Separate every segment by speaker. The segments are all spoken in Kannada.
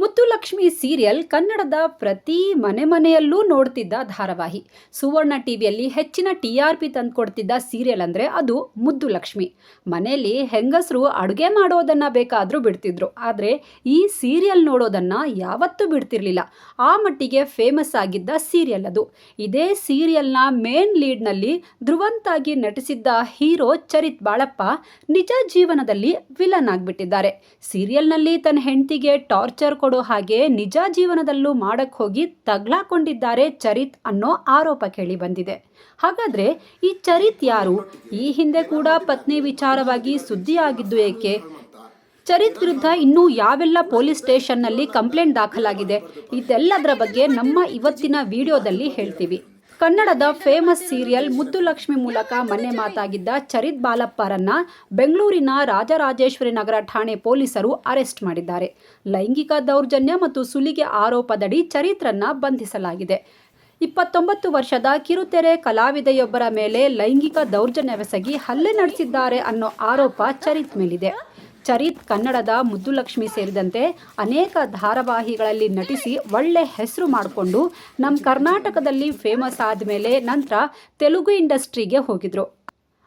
Speaker 1: ಮುತ್ತು ಲಕ್ಷ್ಮಿ ಸೀರಿಯಲ್ ಕನ್ನಡದ ಪ್ರತಿ ಮನೆ ಮನೆಯಲ್ಲೂ ನೋಡ್ತಿದ್ದ ಧಾರಾವಾಹಿ. ಸುವರ್ಣ ಟಿವಿಯಲ್ಲಿ ಹೆಚ್ಚಿನ ಟಿ ಆರ್ ಪಿ ತಂದುಕೊಡ್ತಿದ್ದ ಸೀರಿಯಲ್ ಅಂದರೆ ಅದು ಮುದ್ದು ಲಕ್ಷ್ಮಿ ಮನೆಯಲ್ಲಿ ಹೆಂಗಸರು ಅಡುಗೆ ಮಾಡೋದನ್ನು ಬೇಕಾದರೂ ಬಿಡ್ತಿದ್ರು. ಆದರೆ ಈ ಸೀರಿಯಲ್ ನೋಡೋದನ್ನು ಯಾವತ್ತೂ ಬಿಡ್ತಿರ್ಲಿಲ್ಲ. ಆ ಮಟ್ಟಿಗೆ ಫೇಮಸ್ ಆಗಿದ್ದ ಸೀರಿಯಲ್ ಅದು. ಇದೇ ಸೀರಿಯಲ್ನ ಮೇನ್ ಲೀಡ್ನಲ್ಲಿ ಧ್ರುವಂತಾಗಿ ನಟಿಸಿದ್ದ ಹೀರೋ ಚರಿತ್ ಬಾಳಪ್ಪ ನಿಜ ಜೀವನದಲ್ಲಿ ವಿಲನ್ ಆಗಿಬಿಟ್ಟಿದ್ದಾರೆ. ಸೀರಿಯಲ್ನಲ್ಲಿ ತನ್ನ ಹೆಂಡತಿಗೆ ಟಾರ್ಚರ್ ಕೊಡೋ ಹಾಗೆ ನಿಜ ಜೀವನದಲ್ಲೂ ಮಾಡಕ್ಕೆ ಹೋಗಿ ತಗ್ಲಾಕೊಂಡಿದ್ದಾರೆ ಚರಿತ್ ಅನ್ನೋ ಆರೋಪ ಕೇಳಿ ಬಂದಿದೆ. ಹಾಗಾದ್ರೆ ಈ ಚರಿತ್ ಯಾರು? ಈ ಹಿಂದೆ ಕೂಡ ಪತ್ನಿ ವಿಚಾರವಾಗಿ ಸುದ್ದಿಯಾಗಿದ್ದು ಏಕೆ? ಚರಿತ್ ವಿರುದ್ಧ ಇನ್ನೂ ಯಾವೆಲ್ಲ ಪೊಲೀಸ್ ಸ್ಟೇಷನ್ನಲ್ಲಿ ಕಂಪ್ಲೇಂಟ್ ದಾಖಲಾಗಿದೆ, ಇದೆಲ್ಲದರ ಬಗ್ಗೆ ನಮ್ಮ ಇವತ್ತಿನ ವಿಡಿಯೋದಲ್ಲಿ ಹೇಳ್ತೀವಿ. ಕನ್ನಡದ ಫೇಮಸ್ ಸೀರಿಯಲ್ ಮುದ್ದು ಲಕ್ಷ್ಮಿ ಮೂಲಕ ಮನೆ ಮಾತಾಗಿದ್ದ ಚರಿತ್ ಬಾಲಪ್ಪರನ್ನ ಬೆಂಗಳೂರಿನ ರಾಜರಾಜೇಶ್ವರಿ ನಗರ ಠಾಣೆ ಪೊಲೀಸರು ಅರೆಸ್ಟ್ ಮಾಡಿದ್ದಾರೆ. ಲೈಂಗಿಕ ದೌರ್ಜನ್ಯ ಮತ್ತು ಸುಲಿಗೆ ಆರೋಪದಡಿ ಚರಿತ್ರನ್ನ ಬಂಧಿಸಲಾಗಿದೆ. ಇಪ್ಪತ್ತೊಂಬತ್ತು ವರ್ಷದ ಕಿರುತೆರೆ ಕಲಾವಿದೆಯೊಬ್ಬರ ಮೇಲೆ ಲೈಂಗಿಕ ದೌರ್ಜನ್ಯವೆಸಗಿ ಹಲ್ಲೆ ನಡೆಸಿದ್ದಾರೆ ಅನ್ನೋ ಆರೋಪ ಚರಿತ್ ಮೇಲಿದೆ. ಚರಿತ್ ಕನ್ನಡದ ಮುದ್ದುಲಕ್ಷ್ಮಿ ಸೇರಿದಂತೆ ಅನೇಕ ಧಾರಾವಾಹಿಗಳಲ್ಲಿ ನಟಿಸಿ ಒಳ್ಳೆ ಹೆಸರು ಮಾಡಿಕೊಂಡು ನಮ್ಮ ಕರ್ನಾಟಕದಲ್ಲಿ ಫೇಮಸ್ ಆದಮೇಲೆ ನಂತರ ತೆಲುಗು ಇಂಡಸ್ಟ್ರಿಗೆ ಹೋಗಿದ್ರು.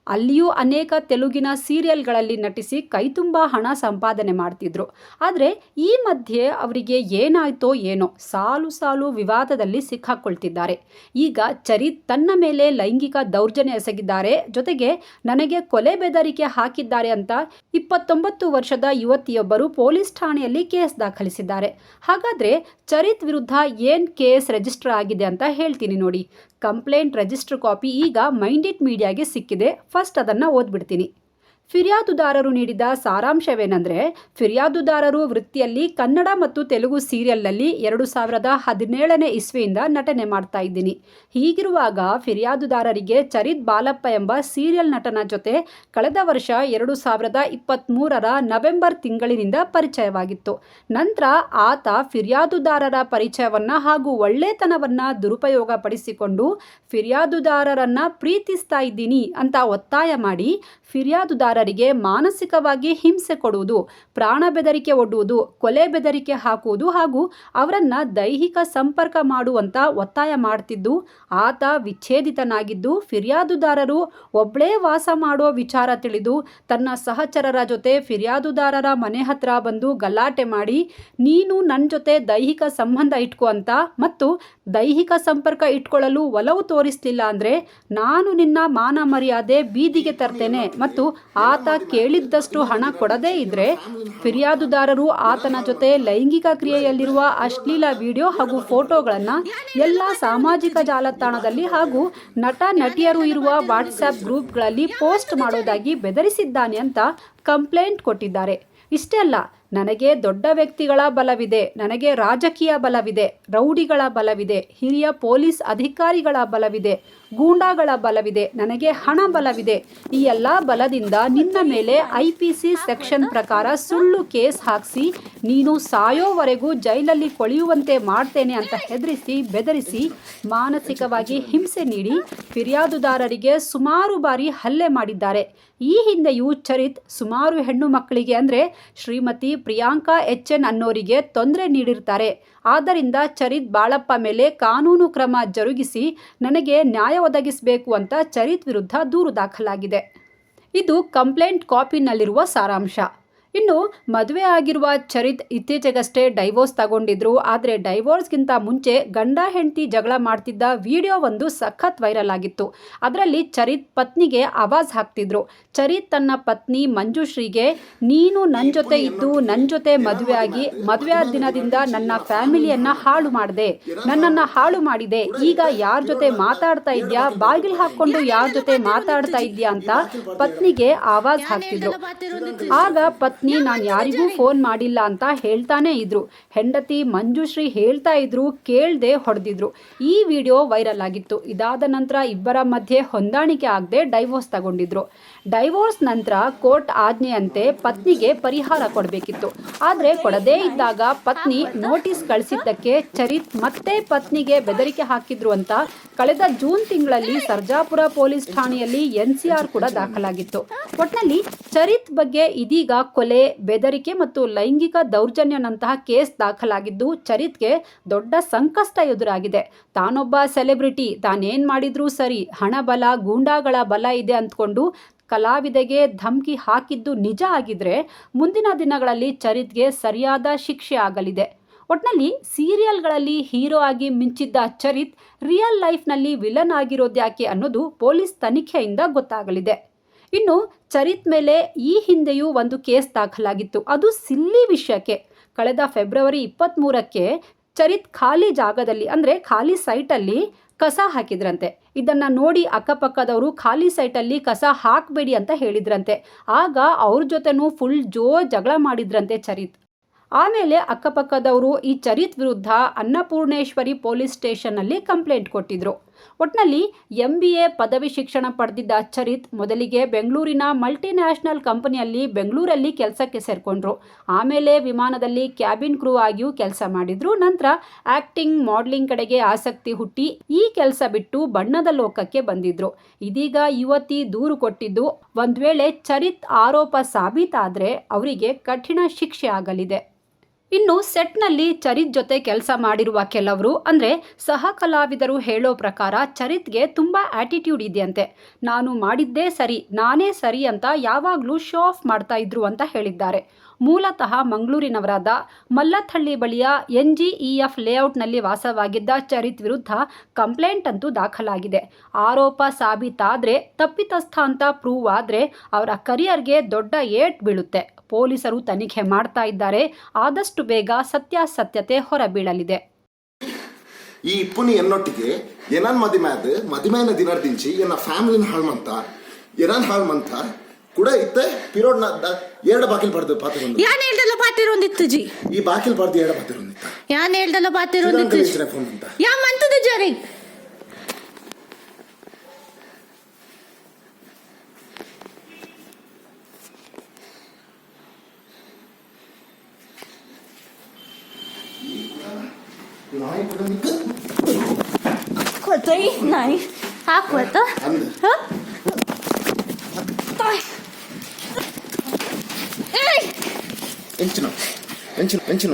Speaker 1: ಅಲ್ಲಿಯೂ ಅನೇಕ ತೆಲುಗಿನ ಸೀರಿಯಲ್ಗಳಲ್ಲಿ ನಟಿಸಿ ಕೈತುಂಬ ಹಣ ಸಂಪಾದನೆ ಮಾಡ್ತಿದ್ರು. ಆದರೆ ಈ ಮಧ್ಯೆ ಅವರಿಗೆ ಏನಾಯ್ತೋ ಏನೋ ಸಾಲು ಸಾಲು ವಿವಾದದಲ್ಲಿ ಸಿಕ್ಕಾಕೊಳ್ತಿದ್ದಾರೆ. ಈಗ ಚರಿತ್ ತನ್ನ ಮೇಲೆ ಲೈಂಗಿಕ ದೌರ್ಜನ್ಯ ಎಸಗಿದ್ದಾರೆ. ಜೊತೆಗೆ ನನಗೆ ಕೊಲೆ ಬೆದರಿಕೆ ಹಾಕಿದ್ದಾರೆ ಅಂತ ಇಪ್ಪತ್ತೊಂಬತ್ತು ವರ್ಷದ ಯುವತಿಯೊಬ್ಬರು ಪೊಲೀಸ್ ಠಾಣೆಯಲ್ಲಿ ಕೇಸ್ ದಾಖಲಿಸಿದ್ದಾರೆ. ಹಾಗಾದರೆ ಚರಿತ್ ವಿರುದ್ಧ ಏನು ಕೇಸ್ ರಿಜಿಸ್ಟರ್ ಆಗಿದೆ ಅಂತ ಹೇಳ್ತೀನಿ ನೋಡಿ. ಕಂಪ್ಲೇಂಟ್ ರಿಜಿಸ್ಟರ್ ಕಾಪಿ ಈಗ ಮೈಂಡ್ ಇಟ್ ಮೀಡಿಯಾಗೆ ಸಿಕ್ಕಿದೆ. ಫಸ್ಟ್ ಅದನ್ನು ಓದ್ಬಿಡ್ತೀನಿ. ಫಿರ್ಯಾದುದಾರರು ನೀಡಿದ ಸಾರಾಂಶವೇನೆಂದರೆ, ಫಿರ್ಯಾದುದಾರರು ವೃತ್ತಿಯಲ್ಲಿ ಕನ್ನಡ ಮತ್ತು ತೆಲುಗು ಸೀರಿಯಲ್ನಲ್ಲಿ ಎರಡು ಸಾವಿರದ ಹದಿನೇಳನೇ ಇಸ್ವಿಯಿಂದ ನಟನೆ ಮಾಡ್ತಾ ಇದ್ದೀನಿ. ಹೀಗಿರುವಾಗ ಫಿರ್ಯಾದುದಾರರಿಗೆ ಚರಿತ್ ಬಾಲಪ್ಪ ಎಂಬ ಸೀರಿಯಲ್ ನಟನ ಜೊತೆ ಕಳೆದ ವರ್ಷ ಎರಡು ಸಾವಿರದ ಇಪ್ಪತ್ತ್ಮೂರರ ನವೆಂಬರ್ ತಿಂಗಳಿನಿಂದ ಪರಿಚಯವಾಗಿತ್ತು. ನಂತರ ಆತ ಫಿರ್ಯಾದುದಾರರ ಪರಿಚಯವನ್ನು ಹಾಗೂ ಒಳ್ಳೆತನವನ್ನು ದುರುಪಯೋಗ ಪಡಿಸಿಕೊಂಡು ಫಿರ್ಯಾದುದಾರರನ್ನ ಪ್ರೀತಿಸ್ತಾ ಇದ್ದೀನಿ ಅಂತ ಒತ್ತಾಯ ಮಾಡಿ ಫಿರ್ಯಾದುದಾರರಿಗೆ ಮಾನಸಿಕವಾಗಿ ಹಿಂಸೆ ಕೊಡುವುದು, ಪ್ರಾಣ ಬೆದರಿಕೆ ಒಡ್ಡುವುದು, ಕೊಲೆ ಬೆದರಿಕೆ ಹಾಕುವುದು ಹಾಗೂ ಅವರನ್ನು ದೈಹಿಕ ಸಂಪರ್ಕ ಮಾಡುವಂತ ಒತ್ತಾಯ ಮಾಡ್ತಿದ್ದು, ಆತ ವಿಚ್ಛೇದಿತನಾಗಿದ್ದು, ಫಿರ್ಯಾದುದಾರರು ಒಬ್ಬಳೇ ವಾಸ ಮಾಡುವ ವಿಚಾರ ತಿಳಿದು ತನ್ನ ಸಹಚರರ ಜೊತೆ ಫಿರ್ಯಾದುದಾರರ ಮನೆ ಹತ್ರ ಬಂದು ಗಲಾಟೆ ಮಾಡಿ, ನೀನು ನನ್ನ ಜೊತೆ ದೈಹಿಕ ಸಂಬಂಧ ಇಟ್ಕೋ ಅಂತ ಮತ್ತು ದೈಹಿಕ ಸಂಪರ್ಕ ಇಟ್ಕೊಳ್ಳಲು ಒಲವು ತೋರಿಸ್ಲಿಲ್ಲ ಅಂದರೆ ನಾನು ನಿನ್ನ ಮಾನ ಮರ್ಯಾದೆ ಬೀದಿಗೆ ತರ್ತೇನೆ ಮತ್ತು ಆತ ಕೇಳಿದ್ದಷ್ಟು ಹಣ ಕೊಡದೇ ಇದ್ರೆ ಫಿರ್ಯಾದುದಾರರು ಆತನ ಜೊತೆ ಲೈಂಗಿಕ ಕ್ರಿಯೆಯಲ್ಲಿರುವ ಅಶ್ಲೀಲ ವಿಡಿಯೋ ಹಾಗೂ ಫೋಟೋಗಳನ್ನು ಎಲ್ಲ ಸಾಮಾಜಿಕ ಜಾಲತಾಣದಲ್ಲಿ ಹಾಗೂ ನಟ ನಟಿಯರು ಇರುವ ವಾಟ್ಸ್ಆ್ಯಪ್ ಗ್ರೂಪ್ಗಳಲ್ಲಿ ಪೋಸ್ಟ್ ಮಾಡೋದಾಗಿ ಬೆದರಿಸಿದ್ದಾನೆ ಅಂತ ಕಂಪ್ಲೇಂಟ್ ಕೊಟ್ಟಿದ್ದಾರೆ. ಇಷ್ಟೇ ಅಲ್ಲ ನನಗೆ ದೊಡ್ಡ ವ್ಯಕ್ತಿಗಳ ಬಲವಿದೆ, ನನಗೆ ರಾಜಕೀಯ ಬಲವಿದೆ, ರೌಡಿಗಳ ಬಲವಿದೆ, ಹಿರಿಯ ಪೊಲೀಸ್ ಅಧಿಕಾರಿಗಳ ಬಲವಿದೆ, ಗೂಂಡಾಗಳ ಬಲವಿದೆ, ನನಗೆ ಹಣ ಬಲವಿದೆ. ಈ ಎಲ್ಲ ಬಲದಿಂದ ನಿನ್ನ ಮೇಲೆ ಐ ಪಿ ಸಿ ಸೆಕ್ಷನ್ ಪ್ರಕಾರ ಸುಳ್ಳು ಕೇಸ್ ಹಾಕಿಸಿ, ನೀನು ಸಾಯೋವರೆಗೂ ಜೈಲಲ್ಲಿ ಕೊಳೆಯುವಂತೆ ಮಾಡ್ತೇನೆ ಅಂತ ಹೆದರಿಸಿ, ಬೆದರಿಸಿ, ಮಾನಸಿಕವಾಗಿ ಹಿಂಸೆ ನೀಡಿ, ಫಿರ್ಯಾದುದಾರರಿಗೆ ಸುಮಾರು ಬಾರಿ ಹಲ್ಲೆ ಮಾಡಿದ್ದಾರೆ. ಈ ಹಿಂದೆಯೂ ಚರಿತ್ ಸುಮಾರು ಹೆಣ್ಣು ಮಕ್ಕಳಿಗೆ ಅಂದರೆ ಶ್ರೀಮತಿ ಪ್ರಿಯಾಂಕಾ ಎಚ್ ಎನ್ ಅನ್ನೋರಿಗೆ ತೊಂದರೆ ನೀಡಿರ್ತಾರೆ. ಆದ್ದರಿಂದ ಚರಿತ್ ಬಾಳಪ್ಪ ಮೇಲೆ ಕಾನೂನು ಕ್ರಮ ಜರುಗಿಸಿ ನನಗೆ ನ್ಯಾಯ ಒದಗಿಸಬೇಕು ಅಂತ ಚರಿತ್ ವಿರುದ್ಧ ದೂರು ದಾಖಲಾಗಿದೆ. ಇದು ಕಂಪ್ಲೇಂಟ್ ಕಾಪಿನಲ್ಲಿರುವ ಸಾರಾಂಶ. ಇನ್ನು ಮದುವೆ ಆಗಿರುವ ಚರಿತ್ ಇತ್ತೀಚೆಗಷ್ಟೇ ಡೈವೋರ್ಸ್ ತಗೊಂಡಿದ್ರು. ಆದರೆ ಡೈವೋರ್ಸ್ಗಿಂತ ಮುಂಚೆ ಗಂಡ ಹೆಂಡತಿ ಜಗಳ ಮಾಡ್ತಿದ್ದ ವಿಡಿಯೋ ಒಂದು ಸಖತ್ ವೈರಲ್ ಆಗಿತ್ತು. ಅದರಲ್ಲಿ ಚರಿತ್ ಪತ್ನಿಗೆ ಆವಾಜ್ ಹಾಕ್ತಿದ್ರು. ಚರಿತ್ ತನ್ನ ಪತ್ನಿ ಮಂಜುಶ್ರೀಗೆ, ನೀನು ನನ್ನ ಜೊತೆ ಇದ್ದು ನನ್ನ ಜೊತೆ ಮದುವೆ ಆಗಿ, ಮದುವೆ ಆದ ದಿನದಿಂದ ನನ್ನ ಫ್ಯಾಮಿಲಿಯನ್ನ ಹಾಳು ಮಾಡಿದೆ. ನನ್ನನ್ನು ಹಾಳು ಮಾಡಿದೆ. ಈಗ ಯಾರ ಜೊತೆ ಮಾತಾಡ್ತಾ ಇದ್ಯಾ? ಬಾಗಿಲು ಹಾಕ್ಕೊಂಡು ಯಾರ ಜೊತೆ ಮಾತಾಡ್ತಾ ಇದ್ಯಾ? ಅಂತ ಪತ್ನಿಗೆ ಆವಾಜ್ ಹಾಕ್ತಿದ್ರು. ಆಗ ಪತ್ನಿ ನಾನು ಯಾರಿಗೂ ಫೋನ್ ಮಾಡಿಲ್ಲ ಅಂತ ಹೇಳ್ತಾನೆ ಇದ್ರು. ಹೆಂಡತಿ ಮಂಜುಶ್ರೀ ಹೇಳ್ತಾ ಇದ್ರು ಕೇಳ್ದೆ ಹೊಡೆದಿದ್ರು. ಈ ವಿಡಿಯೋ ವೈರಲ್ ಆಗಿತ್ತು. ಇದಾದ ನಂತರ ಇಬ್ಬರ ಮಧ್ಯೆ ಹೊಂದಾಣಿಕೆ ಆಗದೆ ಡೈವೋರ್ಸ್ ತಗೊಂಡಿದ್ರು. ಡೈವೋರ್ಸ್ ನಂತರ ಕೋರ್ಟ್ ಆಜ್ಞೆಯಂತೆ ಪತ್ನಿಗೆ ಪರಿಹಾರ ಕೊಡಬೇಕಿತ್ತು. ಆದರೆ ಕೊಡದೇ ಇದ್ದಾಗ ಪತ್ನಿ ನೋಟಿಸ್ ಕಳಿಸಿದ್ದಕ್ಕೆ ಚರಿತ್ ಮತ್ತೆ ಪತ್ನಿಗೆ ಬೆದರಿಕೆ ಹಾಕಿದ್ರು ಅಂತ ಕಳೆದ ಜೂನ್ ತಿಂಗಳಲ್ಲಿ ಸರ್ಜಾಪುರ ಪೊಲೀಸ್ ಠಾಣೆಯಲ್ಲಿ ಎನ್ಸಿಆರ್ ಕೂಡ ದಾಖಲಾಗಿತ್ತು. ಒಟ್ನಲ್ಲಿ ಚರಿತ್ ಬಗ್ಗೆ ಇದೀಗ ಕೊಲೆ, ಬೆದರಿಕೆ ಮತ್ತು ಲೈಂಗಿಕ ದೌರ್ಜನ್ಯನಂತಹ ಕೇಸ್ ದಾಖಲಾಗಿದ್ದು ಚರಿತ್ಗೆ ದೊಡ್ಡ ಸಂಕಷ್ಟ ಎದುರಾಗಿದೆ. ತಾನೊಬ್ಬ ಸೆಲೆಬ್ರಿಟಿ, ತಾನೇನ್ ಮಾಡಿದ್ರೂ ಸರಿ, ಹಣ ಬಲ, ಗೂಂಡಾಗಳ ಬಲ ಇದೆ ಅಂದ್ಕೊಂಡು ಕಲಾವಿದೆಗೆ ಧಮ್ಕಿ ಹಾಕಿದ್ದು ನಿಜ ಆಗಿದ್ರೆ ಮುಂದಿನ ದಿನಗಳಲ್ಲಿ ಚರಿತ್ಗೆ ಸರಿಯಾದ ಶಿಕ್ಷೆ ಆಗಲಿದೆ. ಒಟ್ನಲ್ಲಿ ಸೀರಿಯಲ್ಗಳಲ್ಲಿ ಹೀರೋ ಆಗಿ ಮಿಂಚಿದ್ದ ಚರಿತ್ ರಿಯಲ್ ಲೈಫ್ನಲ್ಲಿ ವಿಲನ್ ಆಗಿರೋದ್ಯಾಕೆ ಅನ್ನೋದು ಪೊಲೀಸ್ ತನಿಖೆಯಿಂದ ಗೊತ್ತಾಗಲಿದೆ. ಇನ್ನು ಚರಿತ್ ಮೇಲೆ ಈ ಹಿಂದೆಯೂ ಒಂದು ಕೇಸ್ ದಾಖಲಾಗಿತ್ತು. ಅದು ಸಿಲ್ಲಿ ವಿಷಯಕ್ಕೆ. ಕಳೆದ ಫೆಬ್ರವರಿ ಇಪ್ಪತ್ತ್ಮೂರಕ್ಕೆ ಚರಿತ್ ಖಾಲಿ ಜಾಗದಲ್ಲಿ, ಅಂದರೆ ಖಾಲಿ ಸೈಟಲ್ಲಿ ಕಸ ಹಾಕಿದ್ರಂತೆ. ಇದನ್ನ ನೋಡಿ ಅಕ್ಕಪಕ್ಕದವರು ಖಾಲಿ ಸೈಟಲ್ಲಿ ಕಸ ಹಾಕಬೇಡಿ ಅಂತ ಹೇಳಿದ್ರಂತೆ. ಆಗ ಅವ್ರ ಜೊತೆನೂ ಫುಲ್ ಜೋ ಜಗಳ ಮಾಡಿದ್ರಂತೆ ಚರಿತ್. ಆಮೇಲೆ ಅಕ್ಕಪಕ್ಕದವರು ಈ ಚರಿತ್ ವಿರುದ್ಧ ಅನ್ನಪೂರ್ಣೇಶ್ವರಿ ಪೊಲೀಸ್ ಸ್ಟೇಷನ್ನಲ್ಲಿ ಕಂಪ್ಲೇಂಟ್ ಕೊಟ್ಟಿದ್ರು. ಒಟ್ನಲ್ಲಿ ಎಂ ಬಿ ಎ ಪದವಿ ಶಿಕ್ಷಣ ಪಡೆದಿದ್ದ ಚರಿತ್ ಮೊದಲಿಗೆ ಬೆಂಗಳೂರಿನ ಮಲ್ಟಿನ್ಯಾಷನಲ್ ಕಂಪನಿಯಲ್ಲಿ ಬೆಂಗಳೂರಲ್ಲಿ ಕೆಲಸಕ್ಕೆ ಸೇರಿಕೊಂಡ್ರು. ಆಮೇಲೆ ವಿಮಾನದಲ್ಲಿ ಕ್ಯಾಬಿನ್ ಕ್ರೂ ಆಗಿಯೂ ಕೆಲಸ ಮಾಡಿದ್ರು. ನಂತರ ಆಕ್ಟಿಂಗ್, ಮಾಡ್ಲಿಂಗ್ ಕಡೆಗೆ ಆಸಕ್ತಿ ಹುಟ್ಟಿ ಈ ಕೆಲಸ ಬಿಟ್ಟು ಬಣ್ಣದ ಲೋಕಕ್ಕೆ ಬಂದಿದ್ರು. ಇದೀಗ ಯುವತಿ ದೂರು ಕೊಟ್ಟಿದ್ದು ಒಂದ್ ವೇಳೆ ಚರಿತ್ ಆರೋಪ ಸಾಬೀತಾದ್ರೆ ಅವರಿಗೆ ಕಠಿಣ ಶಿಕ್ಷೆ ಆಗಲಿದೆ. ಇನ್ನು ಸೆಟ್ನಲ್ಲಿ ಚರಿತ್ ಜೊತೆ ಕೆಲಸ ಮಾಡಿರುವ ಕೆಲವರು ಅಂದರೆ ಸಹ ಕಲಾವಿದರು ಹೇಳೋ ಪ್ರಕಾರ ಚರಿತ್ಗೆ ತುಂಬ ಆ್ಯಟಿಟ್ಯೂಡ್ ಇದೆಯಂತೆ. ನಾನು ಮಾಡಿದ್ದೇ ಸರಿ, ನಾನೇ ಸರಿ ಅಂತ ಯಾವಾಗಲೂ ಶೋ ಆಫ್ ಮಾಡ್ತಾ ಇದ್ರು ಅಂತ ಹೇಳಿದ್ದಾರೆ. ಮೂಲತಃ ಮಂಗಳೂರಿನವರಾದ ಮಲ್ಲತ್ಹಳ್ಳಿ ಬಳಿಯ ಎನ್ಜಿಇಎಫ್ ಲೇಔಟ್ನಲ್ಲಿ ವಾಸವಾಗಿದ್ದ ಚರಿತ್ ವಿರುದ್ಧ ಕಂಪ್ಲೇಂಟ್ ಅಂತೂ ದಾಖಲಾಗಿದೆ. ಆರೋಪ ಸಾಬೀತಾದರೆ, ತಪ್ಪಿತಸ್ಥ ಅಂತ ಪ್ರೂವ್ ಆದರೆ ಅವರ ಕರಿಯರ್ಗೆ ದೊಡ್ಡ ಏಟ್ ಬೀಳುತ್ತೆ. ಪೊಲೀಸರು ತನಿಖೆ ಮಾಡ್ತಾ ಇದ್ದಾರೆ. ಆದಷ್ಟು ಬೇಗ ಸತ್ಯಾಸತ್ಯತೆ ಹೊರಬೀಳಲಿದೆ.
Speaker 2: ಈ ಇಪ್ಪುನಿ ಎನ್ನೊಟ್ಟಿಗೆ ಏನನ್ ಮದಿಮೆ ಅದು ಮದಿಮೆನ ದಿಂಚಿ ಏನ ಫ್ಯಾಮಿಲಿನ ಹಾಳು ಮಂತ ಏನಾನ್ ಹಾಳು ಕೂಡ ಇತ್ತೆ. ಪಿರೋಡ್ನ ಎರಡು ಬಾಕಿಲ್ ಪಡೆದು ಪಾತ್ರ ಬಂದು.
Speaker 3: ಯಾನ್ ಹೇಳ್ದಲ್ಲ ಪಾತಿರೊಂದಿತ್ತು ಜಿ?
Speaker 2: ಈ ಬಾಕಿಲ್ ಪಡೆದು ಎರಡು ಪಾತ್ರ ಬಂದಿತ್ತ?
Speaker 3: ಯಾನ್ ಹೇಳ್ದಲ್ಲ ಪಾತಿರೊಂದಿತ್ತು
Speaker 2: ಅಂತ.
Speaker 3: ಯಾ ಮಂತದ ಜರಿ?
Speaker 2: ನಾಯಿ
Speaker 3: ಕೊತ್ತೈ ನಾಯಿ.
Speaker 2: ಹಾಕ್ಬೋದು
Speaker 3: ಹ?
Speaker 2: ఎంచిన ఎంచిన
Speaker 3: ఎంచిన